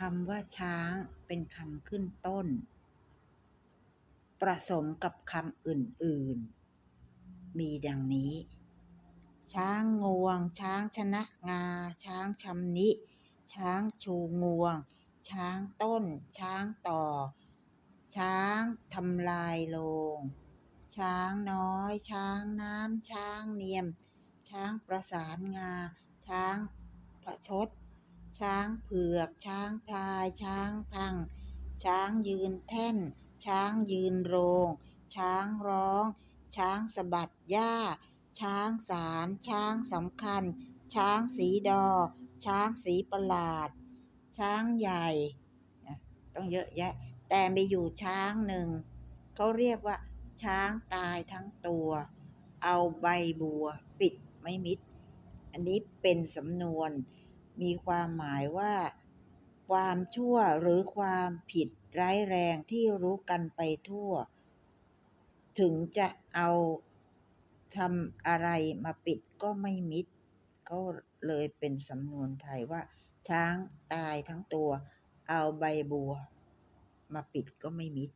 คำว่าช้างเป็นคำขึ้นต้น ประสมกับคำอื่น ๆ มีดังนี้ ช้างงวง ช้างชนะงา ช้างชำนิ ช้างชูงวง ช้างต้น ช้างต่อ ช้างทำลายโลง ช้างน้อย ช้างน้ำ ช้างเนียม ช้างประสานงา ช้างประชด ช้างเผือก ช้างพลาย ช้างพัง ช้างยืนแท่น ช้างยืนโรง ช้างร้อง ช้างสะบัดหญ้า ช้างสารช้างสำคัญ ช้างสีดอ ช้างสีประหลาด ช้างใหญ่ ต้องเยอะแยะ แต่มีอยู่ช้างหนึ่ง เขาเรียกว่า ช้างตายทั้งตัว เอาใบบัว ปิดไม่มิด อันนี้เป็นสำนวน มีความหมายว่า ความชั่วหรือความผิดร้ายแรงที่รู้กันไปทั่ว ถึงจะเอาทำอะไรมาปิดก็ไม่มิด ก็เลยเป็นสำนวนไทยว่า ช้างตายทั้งตัว เอาใบบัว มาปิดก็ไม่มิด